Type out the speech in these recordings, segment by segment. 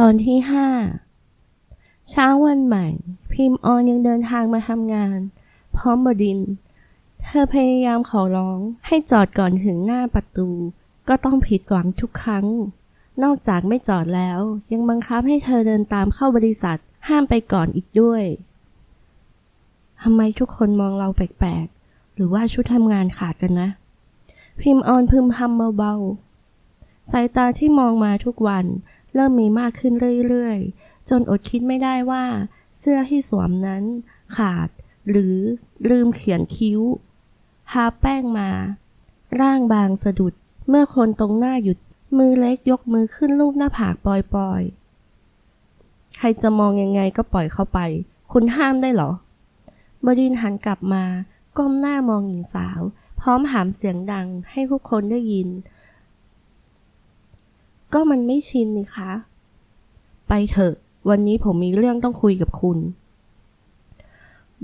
ตอนที่ห้าเช้าวันใหม่ พิมพ์ออนยังเดินทางมาทำงาน พร้อมบดิน เธอพยายามขอร้องให้จอดก่อนถึงหน้าประตู ก็ต้องผิดหวังทุกครั้ง นอกจากไม่จอดแล้ว ยังบังคับให้เธอเดินตามเข้าบริษัทห้ามไปก่อนอีกด้วยทำไมทุกคนมองเราแปลกๆ หรือว่าชุดทำงานขาดกันนะ พิมพ์ออนพึมพำเบาๆสายตาที่มองมาทุกวัน เริ่มมีมากขึ้นเรื่อยๆ จนอดคิดไม่ได้ว่า เสื้อที่สวมนั้น ขาด หรือลืมเขียนคิ้วทาแป้งมา ร่างบางสะดุด เมื่อคนตรงหน้าหยุด มือเล็กยกมือขึ้นลูบหน้าผากปล่อยๆ ใครจะมองยังไงก็ปล่อยเข้าไป คุณห้ามได้เหรอบดินหันกลับมา ก้มหน้ามองหญิงสาว พร้อมหามเสียงดังให้ผู้คนได้ยิน ก็มันไม่ชินนี่คะ ไปเถอะ วันนี้ผมมีเรื่องต้องคุยกับคุณ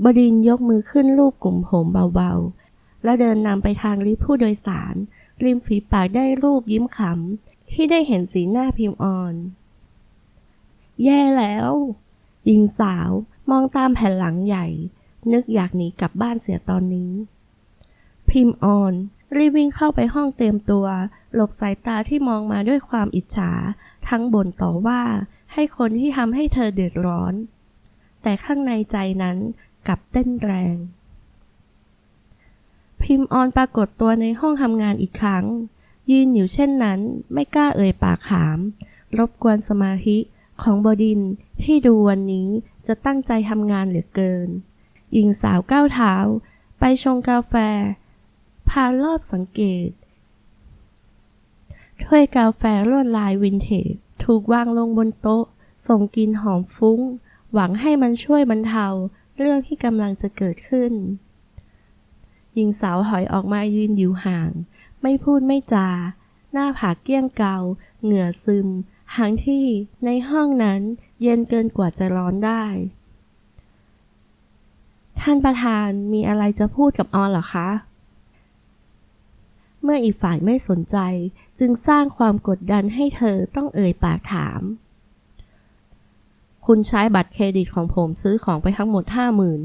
บดินยกมือขึ้นลูบกลุ่มผมเบาๆ แล้วเดินนำไปทางลิฟต์ผู้โดยสาร ริมฝีปากได้รูปยิ้มขำ ที่ได้เห็นสีหน้าพิมพ์อ่อน แย่แล้วหญิงสาวมองตามแผ่นหลังใหญ่ นึกอยากหนีกลับบ้านเสียตอนนี้ พิมพ์อ่อน รีบวิ่งเข้าไปห้องเตรียมตัว หลบสายตาที่มองมาด้วยความอิจฉา ทั้งบ่นต่อว่าให้คนที่ทำให้เธอเดือดร้อน แต่ข้างในใจนั้นกลับเต้นแรง พิมพ์ออนปรากฏตัวในห้องทำงานอีกครั้ง ยืนอยู่เช่นนั้นไม่กล้าเอ่ยปากถาม รบกวนสมาธิของบดินที่ดูวันนี้จะตั้งใจทำงานเหลือเกิน หญิงสาวก้าวเท้า ไปชงกาแฟ พารอบสังเกต ถ้วยกาแฟลวดลายวินเทจถูกวางลงบนโต๊ะ ส่งกลิ่นหอมฟุ้ง หวังให้มันช่วยบรรเทาเรื่องที่กำลังจะเกิดขึ้น หญิงสาวถอยออกมายืนอยู่ห่าง ไม่พูดไม่จา หน้าผากเกี้ยงเกา เหงื่อซึมทั้งที่ในห้องนั้นเย็นเกินกว่าจะร้อนได้ ท่านประธานมีอะไรจะพูดกับออนหรอคะ เมื่ออีกฝ่ายไม่สนใจ จึงสร้างความกดดันให้เธอต้องเอ่ยปากถาม คุณใช้บัตรเครดิตของผมซื้อของไปทั้งหมดห้าหมื่น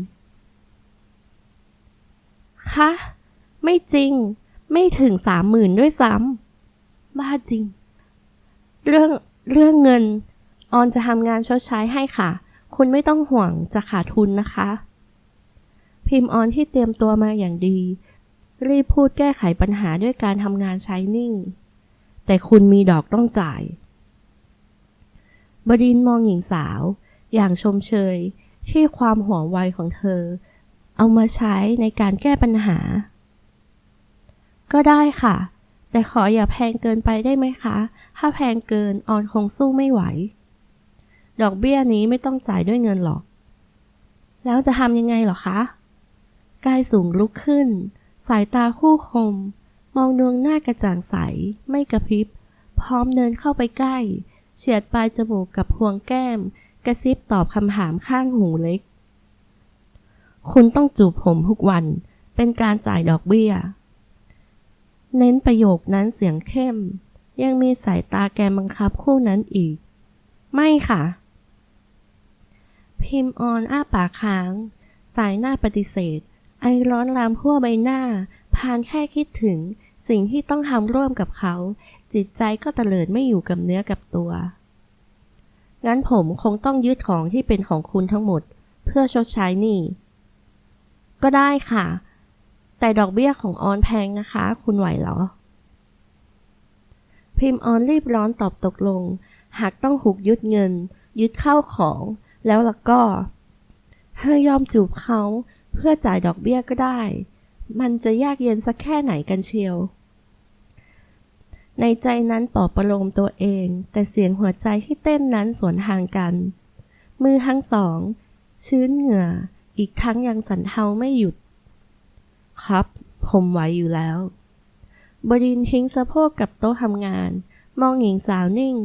คะไม่จริง ไม่ถึงสามหมื่นด้วยซ้ำบ้าจริง เรื่องเรื่องเงิน ออนจะทำงานชดใช้ให้ค่ะ คุณไม่ต้องห่วงจะขาดทุนนะคะ พิมพ์ออนที่เตรียมตัวมาอย่างดี รีบพูดแก้ไขปัญหาด้วยการทำงานใช้หนี้แต่คุณมีดอกต้องจ่าย บดินมองหญิงสาว อย่างชมเชยที่ความหัวไวของเธอ เอามาใช้ในการแก้ปัญหา ก็ได้ค่ะ แต่ขออย่าแพงเกินไปได้ไหมคะ ถ้าแพงเกินออนคงสู้ไม่ไหว ดอกเบี้ยนี้ไม่ต้องจ่ายด้วยเงินหรอก แล้วจะทำยังไงหรอคะกายสูงลุกขึ้น สายตาคู่คม มองดวงหน้ากระจ่างใส ไม่กระพริบ พร้อมเดินเข้าไปใกล้ เฉียดปลายจมูกกับพวงแก้ม กระซิบตอบคำถามข้างหูเล็ก คุณต้องจูบผมทุกวัน เป็นการจ่ายดอกเบี้ย เน้นประโยคนั้นเสียงเข้ม ยังมีสายตาแกบังคับคู่นั้นอีก ไม่ค่ะ พิมพ์ออนอ้าปากค้าง สายหน้าปฏิเสธ ไอร้อนลามทั่วใบหน้า พานแค่คิดถึง สิ่งที่ต้องทำร่วมกับเขา จิตใจก็ตลิดไม่อยู่กับเนื้อกับตัว งั้นผมคงต้องยึดของที่เป็นของคุณทั้งหมด เพื่อชดใช้หนี้ก็ได้ค่ะ แต่ดอกเบี้ยของออนแพงนะคะ คุณไหวเหรอ พิมพ์ออนรีบร้อนตอบตกลง หากต้องหุกยึดเงิน ยึดเข้าของ แล้วล่ะก็เธอยอมจูบเขา เพื่อจ่ายดอกเบี้ยก็ได้ มันจะยากเย็นสักแค่ไหนกันเชียว ในใจนั้นปลอบประโลมตัวเอง แต่เสียงหัวใจที่เต้นนั้นสวนทางกัน มือทั้งสอง ชื้นเหงื่อ อีกทั้งยังสั่นเทาไม่หยุด ครับ ผมไหวอยู่แล้ว บดินทิ้งสะโพกกับโต๊ะทำงาน มองหญิงสาวนิ่ง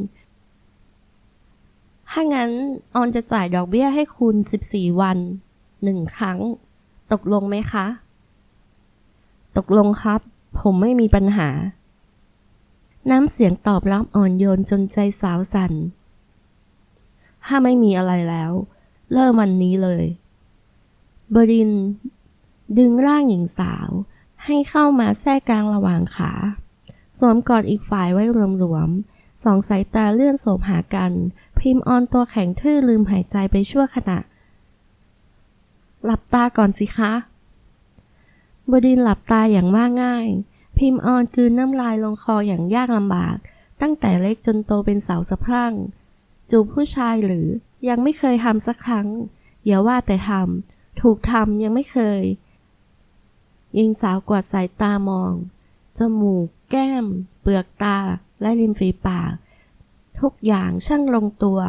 ถ้างั้นออนจะจ่ายดอกเบี้ยให้คุณ 14 วันหนึ่งครั้ง ตกลงไหมคะ ตกลงครับ ผมไม่มีปัญหา น้ำเสียงตอบรับอ่อนโยนจนใจสาวสัน่น ถ้าไม่มีอะไรแล้ว เริ่มวันนี้เลยบริน ดึงร่างหญิงสาว ให้เข้ามาแทรกกลางระหว่างขา สวมกอดอีกฝ่ายไว้รวมๆสองสายตาเลื่อนโสบหากัน พิมพ์ออนตัวแข็งทื่อลืมหายใจไปชั่วขณะ หลับตาก่อนสิคะบดินหลับตาอย่างว่าง่าย พิมพ์ออนกลืนน้ำลายลงคออย่างยากลำบาก ตั้งแต่เล็กจนโตเป็นสาวสะพรั่ง จูบผู้ชายหรือยังไม่เคยทำสักครั้ง อย่าว่าแต่ทำถูกทำยังไม่เคยยิงสาวกวาดสายตามอง จมูก แก้ม เปลือกตา และริมฝีปาก ทุกอย่างช่างลงตัว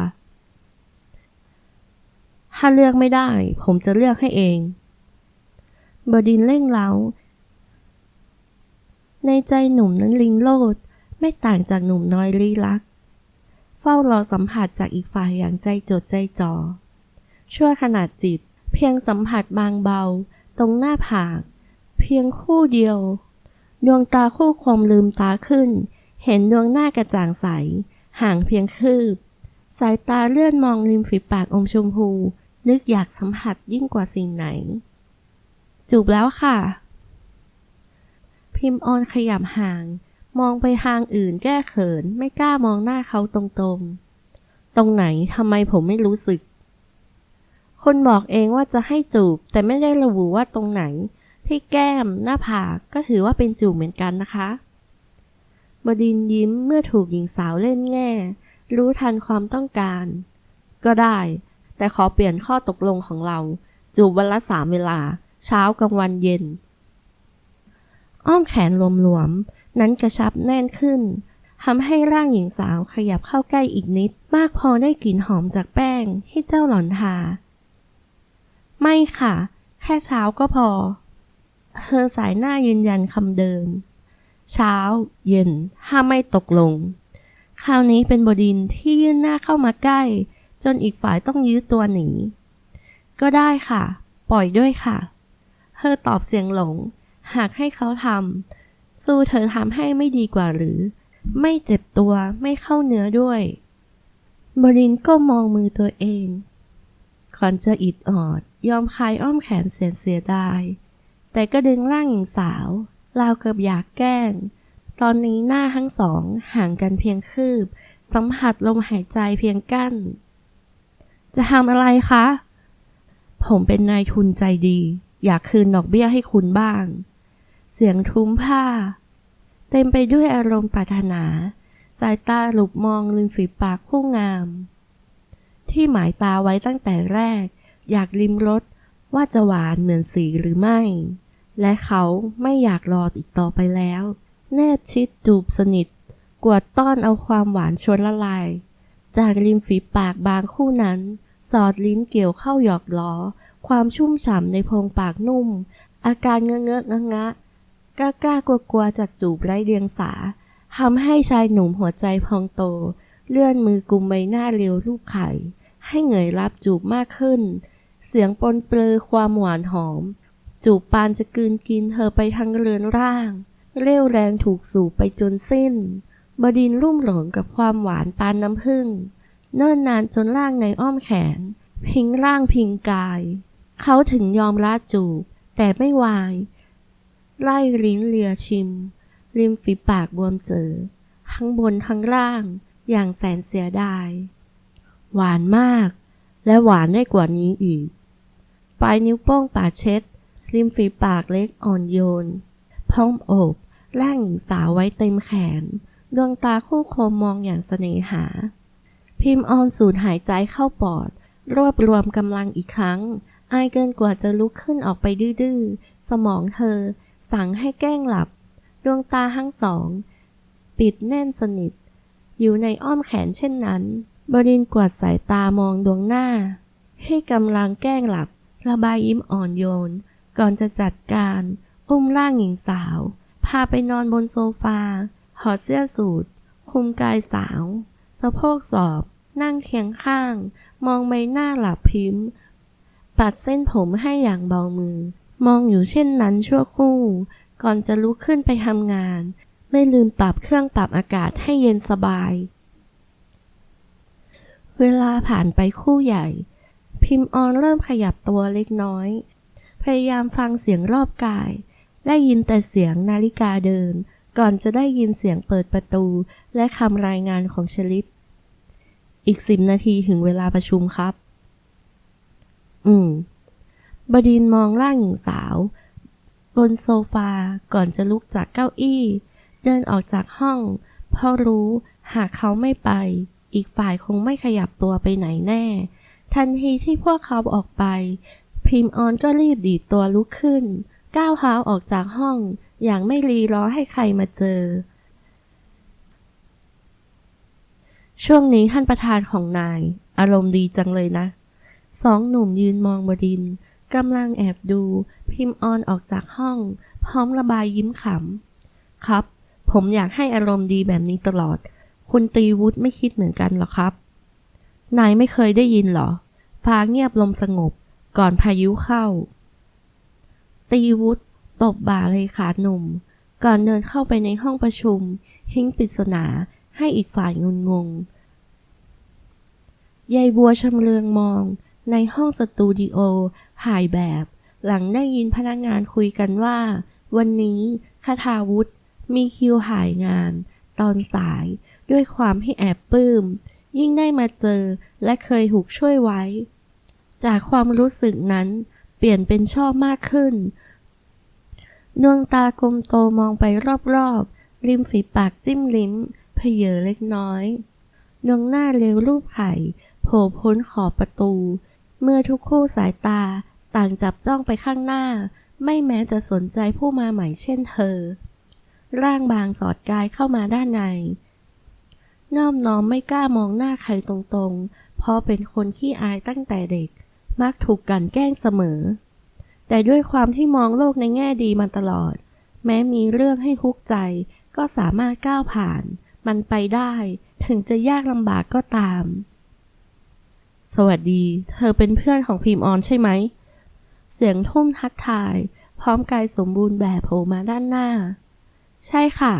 ถ้าเลือกไม่ได้ ผมจะเลือกให้เอง บดินเร่งเร้า ในใจหนุ่มนั้นลิงโลด ไม่ต่างจากหนุ่มน้อยลี้ลัก เฝ้ารอสัมผัสจากอีกฝ่ายอย่างใจจดใจจ่อ ชั่วขนาดจิต เพียงสัมผัสบางเบา ตรงหน้าผาก เพียงคู่เดียว ดวงตาคู่ความลืมตาขึ้น เห็นดวงหน้ากระจ่างใส ห่างเพียงคืบสายตาเลื่อนมองริมฝีปากอมชมพู นึกอยากสัมผัสยิ่งกว่าสิ่งไหน จูบแล้วค่ะ พิมพ์ออนขยับห่าง มองไปทางอื่นแก้เขิน ไม่กล้ามองหน้าเขาตรงๆ ตรงไหนทำไมผมไม่รู้สึก คนบอกเองว่าจะให้จูบ แต่ไม่ได้ระบุว่าตรงไหน ที่แก้ม หน้าผากก็ถือว่าเป็นจูบเหมือนกันนะคะบดินยิ้มเมื่อถูกหญิงสาวเล่นแง่ รู้ทันความต้องการ ก็ได้ แต่ขอเปลี่ยนข้อตกลงของเรา จูบวันละสามเวลา เช้ากลางวันเย็น อ้อมแขนรวมๆ นั้นกระชับแน่นขึ้นทำให้ร่างหญิงสาวขยับเข้าใกล้อีกนิด มากพอได้กลิ่นหอมจากแป้งที่เจ้าหล่อนทา ไม่ค่ะ แค่เช้าก็พอ เธอสายหน้ายืนยันคำเดิม เช้า เย็นห้าไม่ตกลง คราวนี้เป็นบดินที่ยื่นหน้าเข้ามาใกล้ จนอีกฝ่ายต้องยื้อตัวหนี ก็ได้ค่ะ ปล่อยด้วยค่ะ เธอตอบเสียงหลง หากให้เขาทำ สู้เธอทำให้ไม่ดีกว่าหรือ ไม่เจ็บตัวไม่เข้าเนื้อด้วย บรินก็มองมือตัวเองก่อนจะอิดออด ยอมคลายอ้อมแขนเสียเสียดาย แต่ก็ดึงร่างหญิงสาวราวกับอยากแกล้ง ตอนนี้หน้าทั้งสองห่างกันเพียงคืบ สัมผัสลมหายใจเพียงกั้น จะทำอะไรคะ ผมเป็นนายทุนใจดี อยากคืนดอกเบี้ยให้คุณบ้าง เสียงทุ้มผ้า เต็มไปด้วยอารมณ์ปรารถนา สายตาหลุบมองริมฝีปากคู่งาม ที่หมายตาไว้ตั้งแต่แรก อยากลิมรสว่าจะหวานเหมือนสีหรือไม่ และเขาไม่อยากรออีกต่อไปแล้ว แนบชิดจูบสนิท กวดต้อนเอาความหวานชวนละลาย จากริมฝีปากบางคู่นั้น สอดลิ้นเกี่ยวเข้าหยอกล้อ ความชุ่มฉ่ำในโพรงปากนุ่ม อาการเงอะเงอะงะงะกล้ากล้ากลัวกลัวๆจากจูบไร้เดียงสาทำให้ชายหนุ่มหัวใจพองโต เลื่อนมือกุมใบหน้าเรียวรูปไข่ ให้เหงยรับจูบมากขึ้น เสียงปนเปลือความหวานหอม จูบปานจะกืนกินเธอไปทั้งเรือนร่าง เร็วแรงถูกสูบไปจนสิ้น บดินรุ่มหลงกับความหวานปานน้ำผึ้ง เนิ่นนานจนร่างในอ้อมแขน พิงร่างพิงกาย เขาถึงยอมละจูบ แต่ไม่วาย ไล่ลิ้นเลียชิม ริมฝีปากบวมเจอ ทั้งบนทั้งล่าง อย่างแสนเสียดาย หวานมาก และหวานได้กว่านี้อีก ปลายนิ้วโป้งป่าเช็ด ริมฝีปากเล็กอ่อนโยน พร้อมโอบร่างหญิงสาวไว้เต็มแขน ดวงตาคู่คมมองอย่างเสน่หา พิมพ์ออนสูดหายใจเข้าปอด รวบรวมกำลังอีกครั้ง อายเกินกว่าจะลุกขึ้นออกไปดื้อๆ สมองเธอ สั่งให้แกล้งหลับ ดวงตาทั้งสอง ปิดแน่นสนิท อยู่ในอ้อมแขนเช่นนั้น บดินกวาดสายตามองดวงหน้า ให้กำลังแกล้งหลับ ระบายยิ้มอ่อนโยน ก่อนจะจัดการ อุ้มร่างหญิงสาว พาไปนอนบนโซฟาถอดเสื้อสูทคุมกายสาว สะโพกสอบ นั่งเคียงข้าง มองใบหน้าหลับพริ้มปัดเส้นผมให้อย่างเบามือ มองอยู่เช่นนั้นชั่วครู่ ก่อนจะลุกขึ้นไปทำงาน ไม่ลืมปรับเครื่องปรับอากาศให้เย็นสบาย เวลาผ่านไปคู่ใหญ่ พิมพ์ออนเริ่มขยับตัวเล็กน้อย พยายามฟังเสียงรอบกาย ได้ยินแต่เสียงนาฬิกาเดิน ก่อนจะได้ยินเสียงเปิดประตู และคำรายงานของชลิป อีกสิบนาทีถึงเวลาประชุมครับ อืม บดินมองร่างหญิงสาว บนโซฟา ก่อนจะลุกจากเก้าอี้ เดินออกจากห้อง เพราะรู้หากเขาไม่ไป อีกฝ่ายคงไม่ขยับตัวไปไหนแน่ ทันทีที่พวกเขาออกไป พิมออนก็รีบดีดตัวลุกขึ้น ก้าวเท้าออกจากห้อง อย่างไม่รีรอให้ใครมาเจอ ช่วงนี้ท่านประธานของนาย อารมณ์ดีจังเลยนะ สองหนุ่มยืนมองบดินกำลังแอบดู พิมพ์ออนออกจากห้อง พร้อมระบายยิ้มขำ ครับ ผมอยากให้อารมณ์ดีแบบนี้ตลอด คุณตีวุฒิไม่คิดเหมือนกันหรอครับ นายไม่เคยได้ยินหรอ ฟ้าเงียบลมสงบ ก่อนพายุเข้า ตีวุฒิ ตบบ่าเลยขาหนุ่ม ก่อนเดินเข้าไปในห้องประชุม หิ้งปริศนาให้อีกฝ่ายงุนงงยายบัวชำเลืองมอง ในห้องสตูดิโอถ่ายแบบ หลังได้ยินพนักงานคุยกันว่า วันนี้คาทาวุฒมีคิวถ่ายงาน ตอนสายด้วยความที่แอบปลื้ม ยิ่งได้มาเจอและเคยถูกช่วยไว้ จากความรู้สึกนั้นเปลี่ยนเป็นชอบมากขึ้น ดวงตากลมโตมองไปรอบๆ ริมฝีปากจิ้มลิ้มเพเยอเล็กน้อย ดวงหน้าเร็วรูปไข่ โผล่พ้นขอบประตู เมื่อทุกคู่สายตาต่างจับจ้องไปข้างหน้า ไม่แม้จะสนใจผู้มาใหม่เช่นเธอ ร่างบางสอดกายเข้ามาด้านในน้อมน้อมไม่กล้ามองหน้าใครตรงๆ เพราะเป็นคนขี้อายตั้งแต่เด็ก มักถูกกันแกล้งเสมอ แต่ด้วยความที่มองโลกในแง่ดีมาตลอด แม้มีเรื่องให้ทุกข์ใจ ก็สามารถก้าวผ่าน มันไปได้ ถึงจะยากลำบากก็ตาม สวัสดี เธอเป็นเพื่อนของพิมออนใช่ไหม เสียงทุ่มทักทาย พร้อมกายสมบูรณ์แบบโผล่มาด้านหน้า ใช่ค่ะ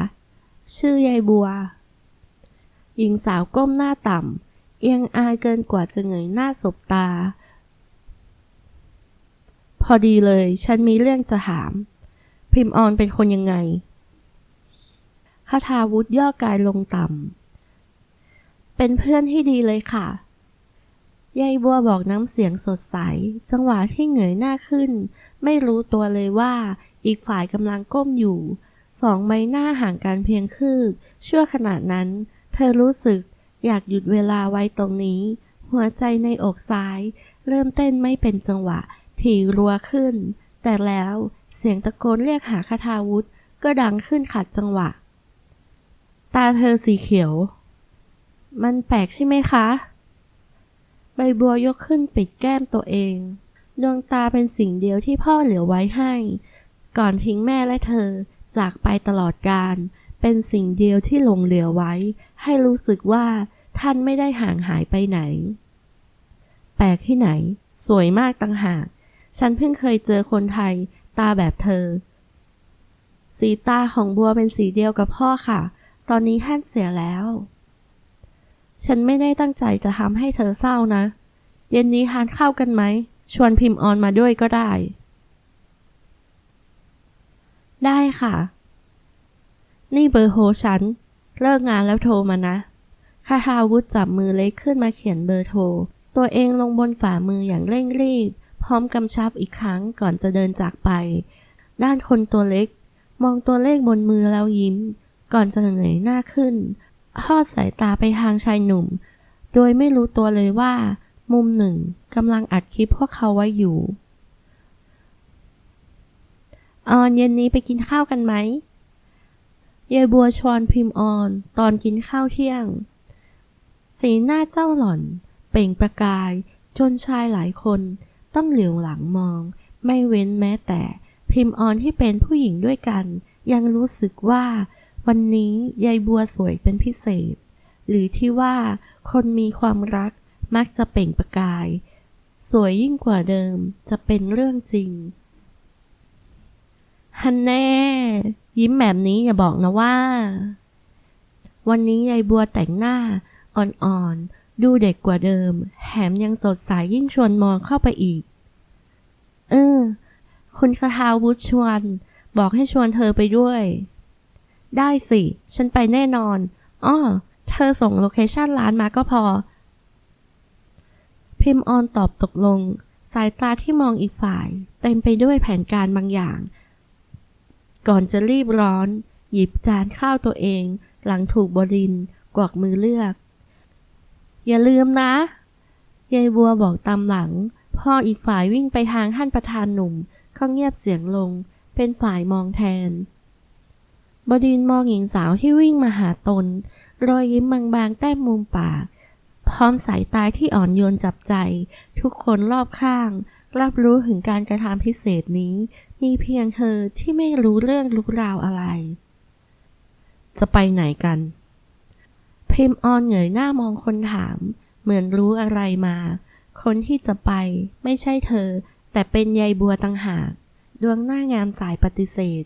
ชื่อยายบัว หญิงสาวก้มหน้าต่ำเอียงอายเกินกว่าจะเงยหน้าสบตา พอดีเลย ฉันมีเรื่องจะถาม พิมออนเป็นคนยังไงคาทาวุธย่อกายลงต่ำ เป็นเพื่อนที่ดีเลยค่ะ ยายบัวบอกน้ำเสียงสดใส จังหวะที่เหงยหน้าขึ้น ไม่รู้ตัวเลยว่าอีกฝ่ายกำลังก้มอยู่ สองใบหน้าห่างกันเพียงคืบชั่วขณะนั้น เธอรู้สึกอยากหยุดเวลาไว้ตรงนี้ หัวใจในอกซ้าย เริ่มเต้นไม่เป็นจังหวะ ถี่รัวขึ้น แต่แล้วเสียงตะโกนเรียกหาคาทาวุธก็ดังขึ้นขัดจังหวะ ตาเธอสีเขียว มันแปลกใช่ไหมคะ ใบบัวยกขึ้นปิดแก้มตัวเอง ดวงตาเป็นสิ่งเดียวที่พ่อเหลือไว้ให้ ก่อนทิ้งแม่และเธอจากไปตลอดกาลเป็นสิ่งเดียวที่หลงเหลือไว้ ให้รู้สึกว่าท่านไม่ได้ห่างหายไปไหน แปลกที่ไหน สวยมากต่างหาก ฉันเพิ่งเคยเจอคนไทย ตาแบบเธอ สีตาของบัวเป็นสีเดียวกับพ่อค่ะ ตอนนี้ท่านเสียแล้ว ฉันไม่ได้ตั้งใจจะทำให้เธอเศร้านะ เย็นนี้ทานข้าวกันไหม ชวนพิมพ์ออนมาด้วยก็ได้ ได้ค่ะ นี่เบอร์โทรฉัน เลิกงานแล้วโทรมานะคาทาวุธจับมือเล็กขึ้นมาเขียนเบอร์โทร ตัวเองลงบนฝ่ามืออย่างเร่งรีบ พร้อมกำชับอีกครั้งก่อนจะเดินจากไป ด้านคนตัวเล็ก มองตัวเลขบนมือแล้วยิ้ม ก่อนจะเงยหน้าขึ้นทอดสายตาไปทางชายหนุ่ม โดยไม่รู้ตัวเลยว่า มุมหนึ่งกำลังอัดคลิปพวกเขาไว้อยู่ ออนเย็นนี้ไปกินข้าวกันไหมยายบัวชวนพิมพ์ออน ตอนกินข้าวเที่ยง สีหน้าเจ้าหล่อน เปล่งประกาย จนชายหลายคน ต้องเหลียวหลังมอง ไม่เว้นแม้แต่ พิมพ์ออนที่เป็นผู้หญิงด้วยกัน ยังรู้สึกว่า วันนี้ยายบัวสวยเป็นพิเศษ หรือที่ว่าคนมีความรักมักจะเปล่งประกาย สวยยิ่งกว่าเดิมจะเป็นเรื่องจริงฮันแน่ ยิ้มแบบนี้อย่าบอกนะว่า วันนี้ยายบัวแต่งหน้าอ่อน ดูเด็กกว่าเดิม แถมยังสดใสยิ่งชวนมองเข้าไปอีก เออ คุณคาทาวุฒชวน บอกให้ชวนเธอไปด้วย ได้สิ ฉันไปแน่นอน อ้อ เธอส่งโลเคชันร้านมาก็พอ พิมพ์ออนตอบตกลง สายตาที่มองอีกฝ่าย เต็มไปด้วยแผนการบางอย่าง ก่อนจะรีบร้อน หยิบจานข้าวตัวเอง หลังถูกบรินกวักมือเลือก อย่าลืมนะ ยายบัวบอกตามหลัง พ่ออีกฝ่ายวิ่งไปทางท่านประธานหนุ่มก็เงียบเสียงลง เป็นฝ่ายมองแทน บดินมองหญิงสาวที่วิ่งมาหาตน รอยยิ้มบางๆแต้มมุมปาก พร้อมสายตาที่อ่อนโยนจับใจ ทุกคนรอบข้าง รับรู้ถึงการกระทำพิเศษนี้ มีเพียงเธอที่ไม่รู้เรื่องรู้ราวอะไร จะไปไหนกัน พิมพ์ออนเหงยหน้ามองคนถาม เหมือนรู้อะไรมา คนที่จะไปไม่ใช่เธอ แต่เป็นยายบัวต่างหาก ดวงหน้างามสายปฏิเสธ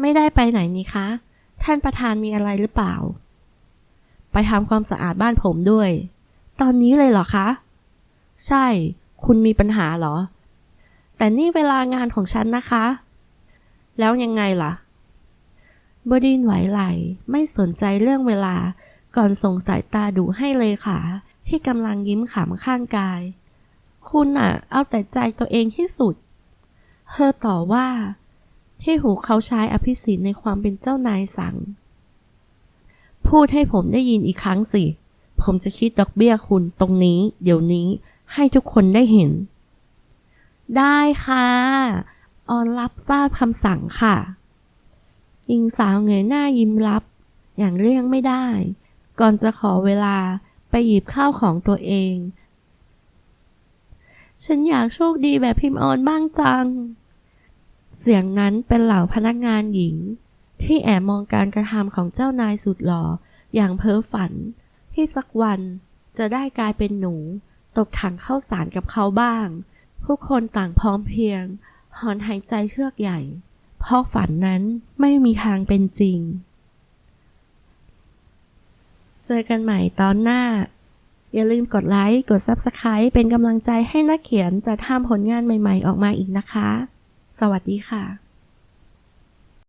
ไม่ได้ไปไหนนี่คะ ท่านประธานมีอะไรหรือเปล่า ไปทำความสะอาดบ้านผมด้วย ตอนนี้เลยเหรอคะ ใช่ คุณมีปัญหาเหรอ แต่นี่เวลางานของฉันนะคะ แล้วยังไงล่ะ บดินไหวไหล ไม่สนใจเรื่องเวลา ก่อนส่งสายตาดูให้เลยค่ะที่กำลังยิ้มขำข้างกาย คุณอะเอาแต่ใจตัวเองที่สุด เธอต่อว่า ที่หูเขาใช้อภิสิทธิ์ในความเป็นเจ้านายสั่ง พูดให้ผมได้ยินอีกครั้งสิ ผมจะคิดดอกเบี้ยคุณตรงนี้ เดี๋ยวนี้ให้ทุกคนได้เห็น ได้ค่ะ ออนรับทราบคำสั่งค่ะ หญิงสาวเงยหน้ายิ้มรับ อย่างเลี่ยงไม่ได้ ก่อนจะขอเวลาไปหยิบข้าวของตัวเอง ฉันอยากโชคดีแบบพิมพ์ออนบ้างจัง เสียงนั้นเป็นเหล่าพนักงานหญิง ที่แอบมองการกระทำของเจ้านายสุดหล่อ อย่างเพ้อฝัน ที่สักวันจะได้กลายเป็นหนู ตกถังเข้าสารกับเขาบ้าง ผู้คนต่างพร้อมเพรียง หอนหายใจเฮือกใหญ่ เพราะฝันนั้นไม่มีทางเป็นจริง เจอกันใหม่ตอนหน้า อย่าลืมกดไลค์ กด Subscribe เป็นกำลังใจให้นักเขียนจะทำผลงานใหม่ๆออกมาอีกนะคะ สวัสดีค่ะ